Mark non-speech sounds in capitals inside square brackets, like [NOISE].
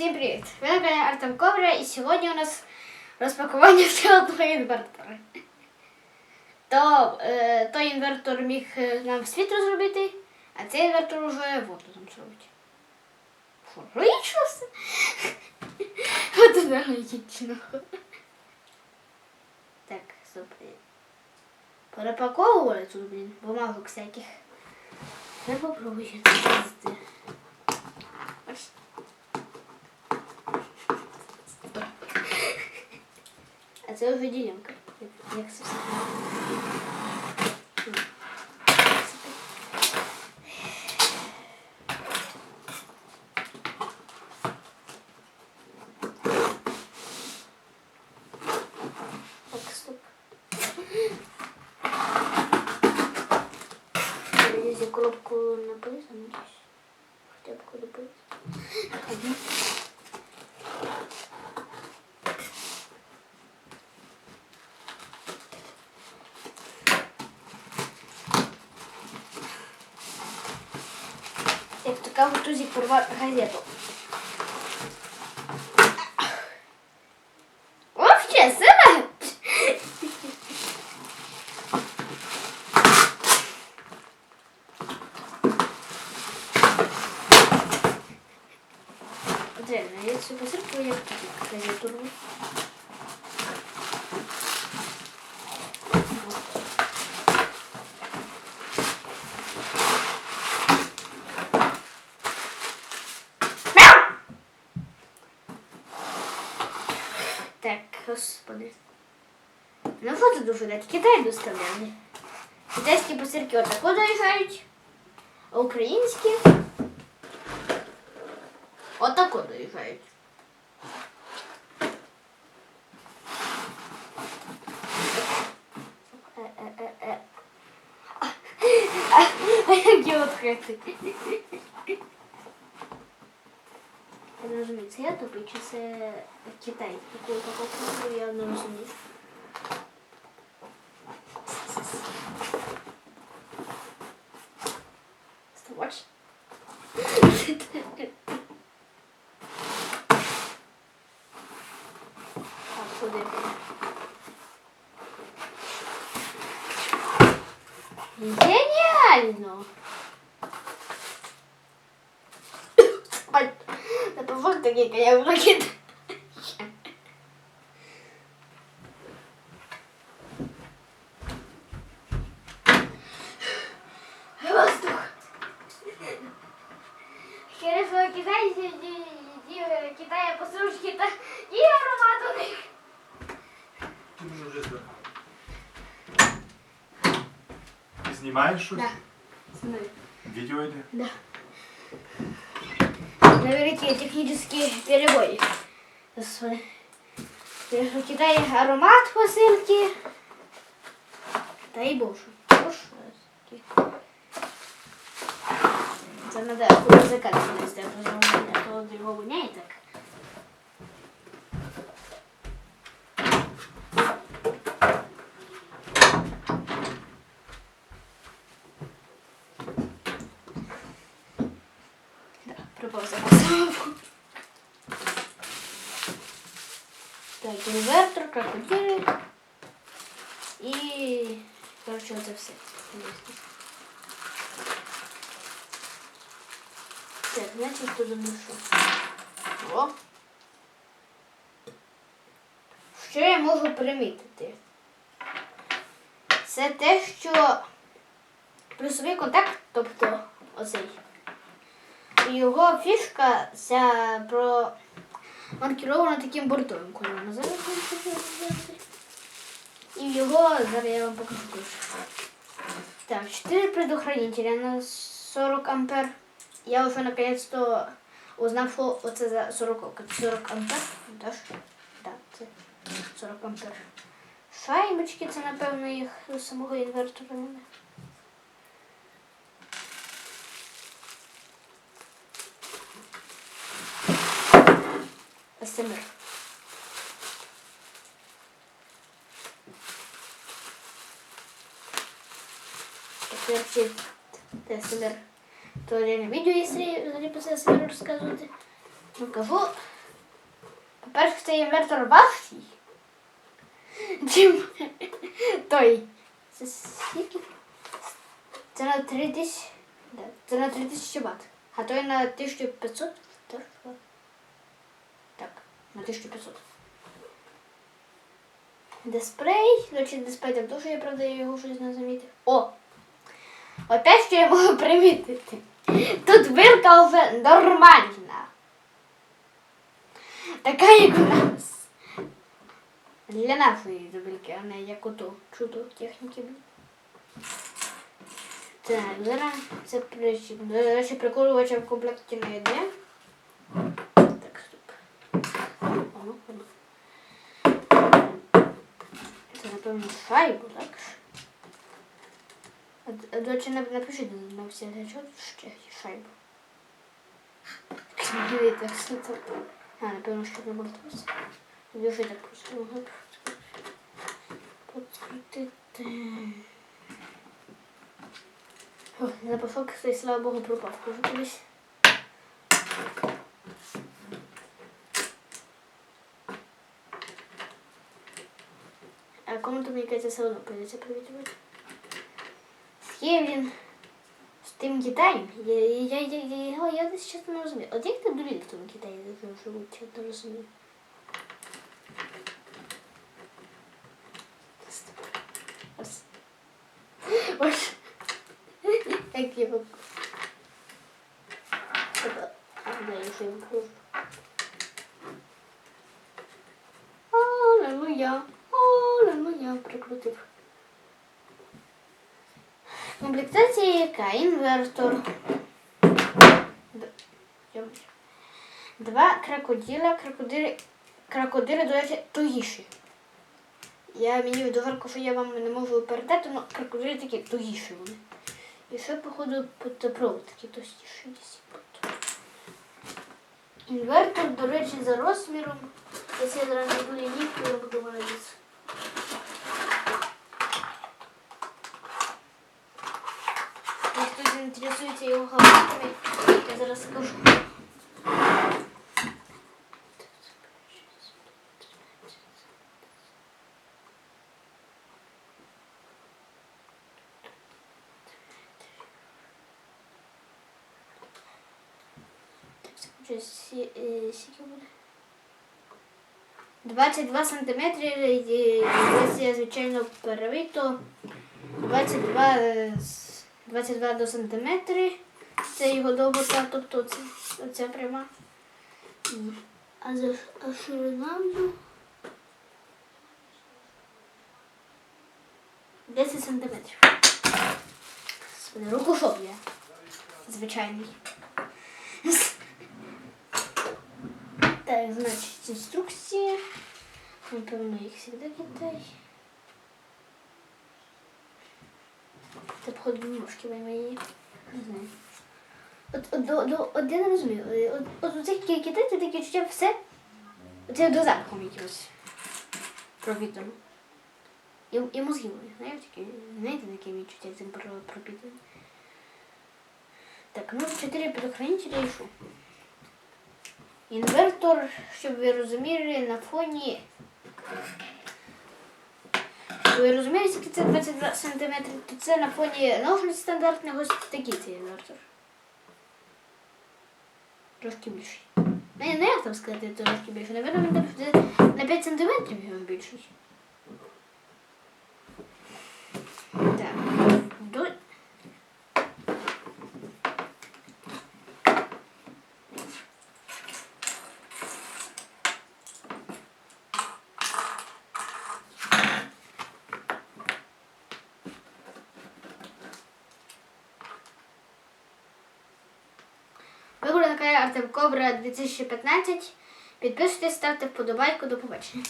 Всім привіт! Ви на Артем Ковра і сьогодні у нас розпакування [LAUGHS] ще одного інвертора. То е, той інвертор міг е, нам світло зробити, а цей інвертор вже воду там зробить. Логічно все? [LAUGHS] От не логічно. Так, стоп. Перепаковували тут, блін, бумагок всяких. Я попробую це вже ділянка. Як, це все. Коробку написано. Хотя бы куда быть. Як така в тузі порвав газету. Реально, я цю посилку як тут газету рву. Так, господи. Ну фото дуже дати. Китай доставляли. Китайські посилки отако доїжджають, а українські отако доїжджають. А як його відкрити? Не розумію, це я тупий чи це Китай? Таку упаковку я не розумію. Геніально! Вот такие, я ракет. Воздух. Через Китай, Китая посушки та і аромат у них. Ти мені вже здав. Ти знімаєш щось? Да. Смотри. Відео йде? Да. великий технический перебой. Китай аромат посилки. Та й боже. Це треба куди закатити, а то його воняє так. Інвертор. І, коротше, оце все. Так, значить туди ношу. О. Що я можу примітити? Це те, що плюсовий контакт, тобто оцей. Його фішка ця про маркірована таким бортом. Коли вона зараз І його зараз я вам покажу. Так, 4 предохранителя на 40 ампер. Я уже наконец-то узнав, що оце за 40 40 ампер. Да. Да, це 40 ампер. Шайбочки, це напевно їх самого інвертора. не? ASMR. Это вообще ТСМР. То время видео, если залипа ТСМР разказвате. Но какво? По-перше, ще е Мертор Вахти. Джим. Той. С всеки. Цена 3000. Да, цена 3000 бат. А той на 1500. Точно. На 1500. Дисплей. До речі, дисплей так дуже, я правда, я його щось не замітив. О! Опять що я можу примітити. Тут вилка вже нормальна. Така, як у нас. Для нашої зубилки, а не як ото чудо техніки. Так, зараз це. До речі, приколювача в комплекті не йде. Це, напевно, шайбу, так? А, а, До речі, нап- напишіть на всі що тут ще є шайбу. Дивіться, все це. А, напевно, що не буде ось. Дуже так просто могу підкрутити. О, запашок, кстати, слава Богу, пропав. Уже колись. А кому-то, мені кажется, все одно прийдеться привітувати. Є він з тим Китаєм. Я, я, я, я, я, я десь чесно не розумію. От як ти дурі в тому Китаї живуть, я не розумію. Ось. Ось. Як його. А, да, я ще його покажу. Аллилуйя, прикрутив. Комплектація яка? Інвертор. Два крокодила. Крокодили, крокодили, до речі, тугіші. Я мені доверку, що я вам не можу передати, але крокодили такі тугіші вони. І ще, походу, потопровод такі товстіші десь. Інвертор, до речі, за розміром. Якщо я зараз не буду лінійку, я буду молодець. Інтересується його габаритами, я зараз скажу. Скільки буде? 22 сантиметри, якщо я, звичайно, перевито 22, е, с- 22 до сантиметри. Це його довгота, тобто це, оця пряма. А, за, а ширина в нього 10 сантиметрів. Рукошоп я. Звичайний. Так, значить, інструкція. Напевно, їх завжди Китай. Це походу бумажки мої. Не знаю. От, от, до, до, от я не розумію. Е, От, от у цих ки- китайців таке відчуття все. Це до запахом якимось пропітано. І, і мозги вони, знаєте, такі, знаєте, таке відчуття цим про- Так, ну чотири предохранителя і що? Інвертор, щоб ви розуміли, на фоні. Ви розумієте, скільки це 22 см, то це на фоні ножниць стандартного такий цей інвертор. Трошки більший. Не, не як там сказати трошки більше, він на 5 см його більший. Так. До... Вибор на каналі Артем Кобра 2015. Підписуйтесь, ставте вподобайку. До побачення.